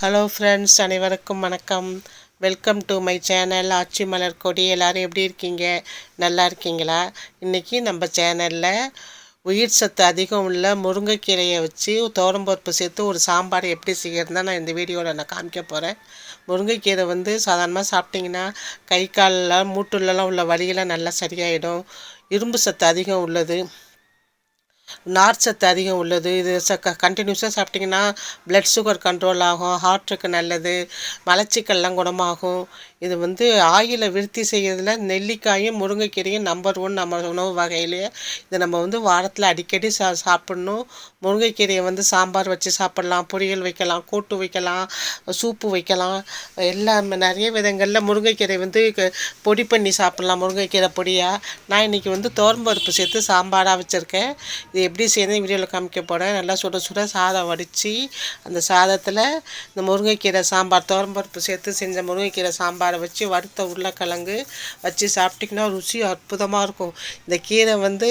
Hello friends அனைவருக்கும் வணக்கம். Welcome to my channel Aachi Malar Kodi எல்லோரும் எப்படி இருக்கீங்க? நல்லா இருக்கீங்களா? இன்றைக்கி நம்ம சேனலில் உயிர் சத்து அதிகம் உள்ள முருங்கைக்கீரையை வச்சு தோரம்பருப்பு சேர்த்து ஒரு சாம்பார் எப்படி செய்கிறதுனா நான் இந்த வீடியோவில் நான் காமிக்க போகிறேன் முருங்கைக்கீரை வந்து சாதாரணமாக சாப்பிட்டிங்கன்னா கை காலில் மூட்டுலலாம் உள்ள வழியெல்லாம் நல்லா சரியாயிடும். இரும்பு சத்து அதிகம் உள்ளது. நார் சத்து அதிகம் உள்ளது. இது ச க கண்டினியூஸாக சாப்பிட்டிங்கன்னா ப்ளட் சுகர் கண்ட்ரோல் ஆகும் ஹார்ட்டுக்கு நல்லது மலச்சிக்கல்லாம் குணமாகும். இது வந்து ஆயிலை விருத்தி செய்கிறதுல நெல்லிக்காயும் முருங்கைக்கீரையும் நம்பர் ஒன் நம்ம உணவு வகையிலேயே இதை நம்ம வந்து வாரத்தில் அடிக்கடி சா சாப்பிட்ணும். முருங்கைக்கீரையை வந்து சாம்பார் வச்சு சாப்பிட்லாம் பொரியல் வைக்கலாம் கூட்டு வைக்கலாம் சூப்பு வைக்கலாம். எல்லாம் நிறைய விதங்களில் முருங்கைக்கீரை வந்து பொடி பண்ணி சாப்பிட்லாம். முருங்கைக்கீரை பொடியாக நான் இன்றைக்கி வந்து தோரம்பருப்பு சேர்த்து சாம்பாராக வச்சுருக்கேன். இது எப்படி செய்யணும் வீடியோவில் காமிக்க போகிறேன் நல்லா சுட சுட சாதம் வடித்து அந்த சாதத்தில் இந்த முருங்கைக்கீரை சாம்பார் தோரம்பருப்பு சேர்த்து செஞ்ச முருங்கைக்கீரை சாம்பாரை வச்சு வறுத்த உருளைக்கிழங்கு வச்சு சாப்பிட்டிங்கன்னா ருசி அற்புதமாக இருக்கும். இந்த கீரை வந்து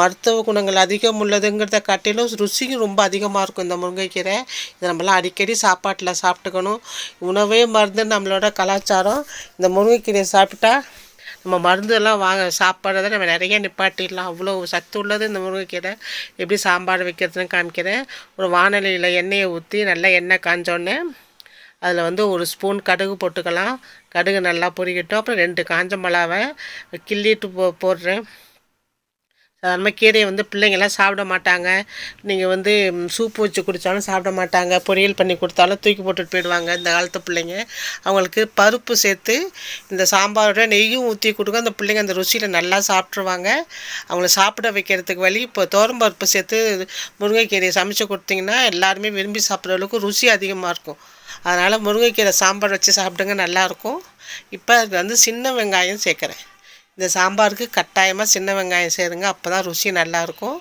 மருத்துவ குணங்கள் அதிகம் உள்ளதுங்கிறத காட்டிலும் ருசியும் ரொம்ப அதிகமாக இருக்கும் இந்த முருங்கைக்கீரை. இதை நம்மளாம் அடிக்கடி சாப்பாட்டில் சாப்பிட்டுக்கணும். உணவே மருந்து நம்மளோட கலாச்சாரம். இந்த முருங்கைக்கீரையை சாப்பிட்டா நம்ம மருந்தெல்லாம் வாங்க சாப்பிட்றத நம்ம நிறைய நிப்பாட்டிடலாம். அவ்வளோ சத்து உள்ளது இந்த முருங்கைக்கீரை. எப்படி சாம்பார் வைக்கிறதுன்னு காமிக்கிறேன். ஒரு வானலியில் எண்ணெயை ஊற்றி நல்லா எண்ணெய் காஞ்சோடனே அதில் வந்து ஒரு ஸ்பூன் கடுகு போட்டுக்கலாம். கடுகு நல்லா பொறிக்கிட்டோம். அப்புறம் ரெண்டு காஞ்ச மிளகாவை கிள்ளிட்டு போ போடுறேன். சாதாரணமாக கீரையை வந்து பிள்ளைங்கள்லாம் சாப்பிட மாட்டாங்க. நீங்கள் வந்து சூப்பு வச்சு குடித்தாலும் சாப்பிட மாட்டாங்க. பொரியல் பண்ணி கொடுத்தாலும் தூக்கி போட்டுட்டு போயிடுவாங்க இந்த காலத்து பிள்ளைங்க. அவங்களுக்கு பருப்பு சேர்த்து இந்த சாம்பாரோட நெய்யும் ஊற்றி கொடுங்க. அந்த பிள்ளைங்க அந்த ருசியில் நல்லா சாப்பிட்ருவாங்க அவங்கள சாப்பிட வைக்கிறதுக்கு வழி இப்போ பருப்பு சேர்த்து முருங்கைக்கீரையை சமைச்சு கொடுத்தீங்கன்னா எல்லாருமே விரும்பி சாப்பிட்ற அளவுக்கு ருசி அதிகமாக இருக்கும். அதனால் முருங்கைக்கீரை சாம்பார் வச்சு சாப்பிடுங்க நல்லாயிருக்கும் இப்போ அது வந்து சின்ன வெங்காயம் சேர்க்குறேன். இந்த சாம்பாருக்கு கட்டாயமாக சின்ன வெங்காயம் சேருங்க அப்போ தான் ருசி நல்லாயிருக்கும்.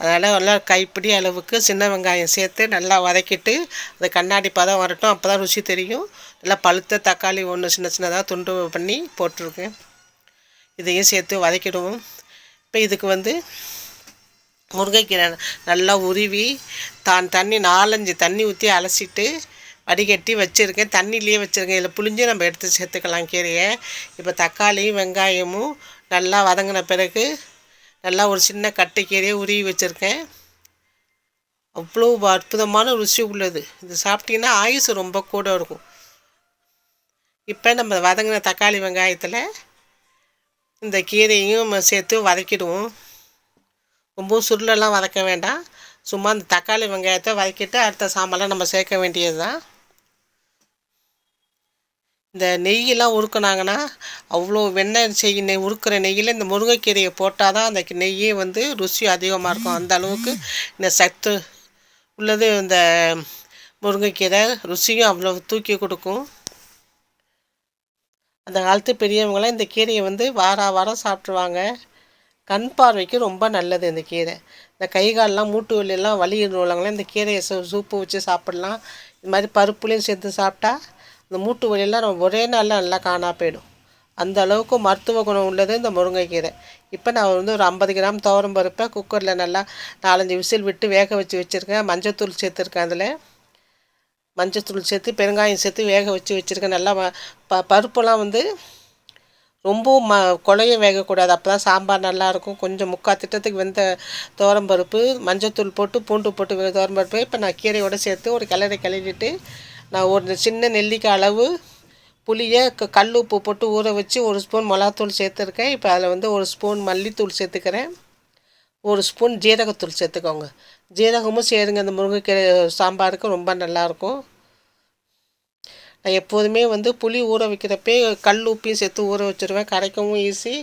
அதனால் நல்லா கைப்பிடி அளவுக்கு சின்ன வெங்காயம் சேர்த்து நல்லா வதக்கிட்டு அது கண்ணாடி பதம் வரட்டும் அப்போ தான் ருசி தெரியும். நல்லா பழுத்த தக்காளி ஒன்று சின்ன சின்னதாக துண்டு பண்ணி போட்டிருக்கேன். இதையும் சேர்த்து வதக்கிடுவோம். இப்போ இதுக்கு வந்து முருங்கைக்கீரை நல்லா உருவி தான் தண்ணி நாலஞ்சு தண்ணி ஊற்றி அலசிட்டு வடிகட்டி வச்சுருக்கேன். தண்ணியிலேயே வச்சுருக்கேன். இதில் புளிஞ்சு நம்ம எடுத்து சேர்த்துக்கலாம் கீரையை. இப்போ தக்காளியும் வெங்காயமும் நல்லா வதங்கின பிறகு நல்லா ஒரு சின்ன கட்டு கீரையை உருவி வச்சுருக்கேன். அவ்வளோ அற்புதமான ருசி உள்ளது. இது சாப்பிட்டிங்கன்னா ஆயுசு ரொம்ப கூட இருக்கும். இப்போ நம்ம வதங்கின தக்காளி வெங்காயத்தில் இந்த கீரையும் சேர்த்து வதக்கிடுவோம். ரொம்ப சுருளெல்லாம் வதக்க வேண்டாம். சும்மா அந்த தக்காளி வெங்காயத்தை வதக்கிட்டு அடுத்த சாம்பலாம் நம்ம சேர்க்க வேண்டியது தான் இந்த நெய்யெல்லாம் உருக்குனாங்கன்னா அவ்வளோ வெண்ணெய் செய் நெய் உருக்குற நெய்யில் இந்த முருங்கைக்கீரையை போட்டால் தான் அந்த நெய்யே வந்து ருசி அதிகமாக இருக்கும். அந்த அளவுக்கு இந்த சத்து உள்ளது இந்த முருங்கைக்கீரை ருசியும் அவ்வளோ தூக்கி கொடுக்கும். அந்த காலத்து பெரியவங்களாம் இந்த கீரையை வந்து வார வாரம் சாப்பிட்ருவாங்க கண் பார்வைக்கு ரொம்ப நல்லது இந்த கீரை. இந்த கை கால்லாம் மூட்டு வலியெல்லாம் வலி உள்ளவங்களாம் இந்த கீரையை சூப்பு வச்சு சாப்பிட்லாம். இது மாதிரி பருப்புலேயும் சேர்த்து சாப்பிட்டா இந்த மூட்டு வலியெல்லாம் ஒரே நாளில் நல்லா காணா போயிடும். அந்த அளவுக்கு மருத்துவ குணம் உள்ளது இந்த முருங்கைக்கீரை. இப்போ நான் வந்து ஒரு ஐம்பது கிராம் துவரம் பருப்பை குக்கரில் நல்லா நாலஞ்சு விசில் விட்டு வேக வச்சு வச்சுருக்கேன். மஞ்சத்தூள் சேர்த்துருக்கேன் அதில். மஞ்சத்தூள் சேர்த்து பெருங்காயம் சேர்த்து வேக வச்சு வச்சுருக்கேன். நல்லா ப பருப்பெல்லாம் வந்து ரொம்பவும் ம குழைய வேகக்கூடாது. அப்போ தான் சாம்பார் நல்லாயிருக்கும் கொஞ்சம் முக்கால் திட்டத்துக்கு வெந்த துவரம் பருப்பு மஞ்சத்தூள் போட்டு பூண்டு போட்டு துவரம் பருப்பு இப்போ நான் கீரையோடு சேர்த்து ஒரு கிளறி கிளறிட்டு நான் ஒரு சின்ன நெல்லிக்காய் அளவு புளியை க கல் உப்பு போட்டு ஊற வச்சு ஒரு ஸ்பூன் மிளகாத்தூள் சேர்த்துருக்கேன். இப்போ அதில் வந்து ஒரு ஸ்பூன் மல்லித்தூள் சேர்த்துக்கிறேன். ஒரு ஸ்பூன் ஜீரகத்தூள் சேர்த்துக்கோங்க. ஜீரகமும் சேருங்க. அந்த முருங்கைக்கீரை சாம்பாருக்கு ரொம்ப நல்லாயிருக்கும் நான் எப்போதுமே வந்து புளி ஊற வைக்கிறப்பே கல் உப்பையும் சேர்த்து ஊற வச்சுருவேன். கரைக்கவும் ஈஸி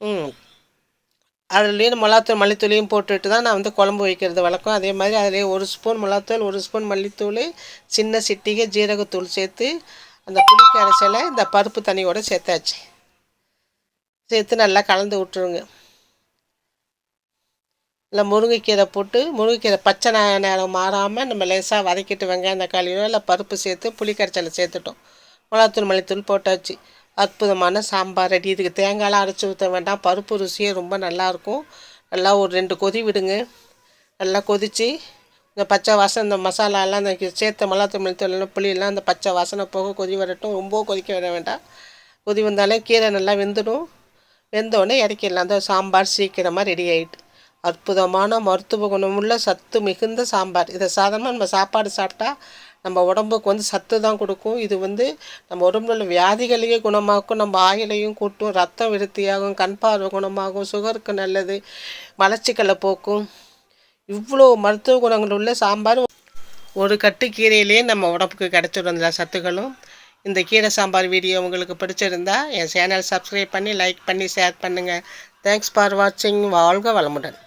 ம். அதுலேயே மிளகாத்தூள் மல்லித்தூளையும் போட்டுட்டு தான் நான் வந்து குழம்பு வைக்கிறது வழக்கம். அதே மாதிரி அதிலே ஒரு ஸ்பூன் மிளகாத்தூள் ஒரு ஸ்பூன் மல்லித்தூள் சின்ன சிட்டிகை ஜீரகத்தூள் சேர்த்து அந்த புளி கரைசலை இந்த பருப்பு தண்ணியோடு சேர்த்தாச்சு. சேர்த்து நல்லா கலந்து விட்டுருங்க. இல்லை முருங்கைக்கீரை போட்டு முருங்கைக்கீரை பச்சை நேரம் மாறாமல் நம்ம லேசாக வதக்கிட்டு வெங்காயம் தக்காளியோ இல்லை பருப்பு சேர்த்து புளி கரைச்சலை சேர்த்துட்டோம். மிளகாத்தூள் மல்லித்தூள் போட்டாச்சு. அற்புதமான சாம்பார் ரெடி. இதுக்கு தேங்காயெலாம் அரைச்சி ஊற்ற வேண்டாம். பருப்பு ருசியே ரொம்ப நல்லாயிருக்கும் நல்லா ஒரு ரெண்டு கொதி விடுங்க. நல்லா கொதித்து இந்த பச்சை வாசனை இந்த மசாலாலாம் இந்த சேர்த்த மிளகாத்தூள் தூள் புளியெல்லாம் அந்த பச்சை வாசனை போக கொதி வரட்டும். ரொம்ப கொதிக்க விட வேண்டாம். கொதி வந்தாலே கீரை நல்லா வெந்துடும். வெந்தோடனே இறக்கிடலாம். அந்த சாம்பார் சீக்கிரமாக ரெடி ஆகிட்டு அற்புதமான மருத்துவ குணமுள்ள சத்து மிகுந்த சாம்பார். இதை சாதாரணமாக நம்ம சாப்பாடு சாப்பிட்டா நம்ம உடம்புக்கு வந்து சத்து தான் கொடுக்கும். இது வந்து நம்ம உடம்புல உள்ள வியாதிகளையே குணமாக்கும். நம்ம ஆயிலையும் கூட்டும் ரத்தம் விருத்தியாகும் கண் பார்வை குணமாகும் சுகருக்கு நல்லது மலச்சிக்கலை போக்கும். இவ்வளோ மருத்துவ குணங்கள் உள்ள சாம்பார் ஒரு கட்டு கீரையிலேயே நம்ம உடம்புக்கு கிடச்சிடும் இந்த சத்துக்களும். இந்த கீரை சாம்பார் வீடியோ உங்களுக்கு பிடிச்சிருந்தா என் சேனல் சப்ஸ்கிரைப் பண்ணி லைக் பண்ணி ஷேர் பண்ணுங்கள் தேங்க்ஸ் ஃபார் வாட்சிங் வாழ்க வளமுடன்.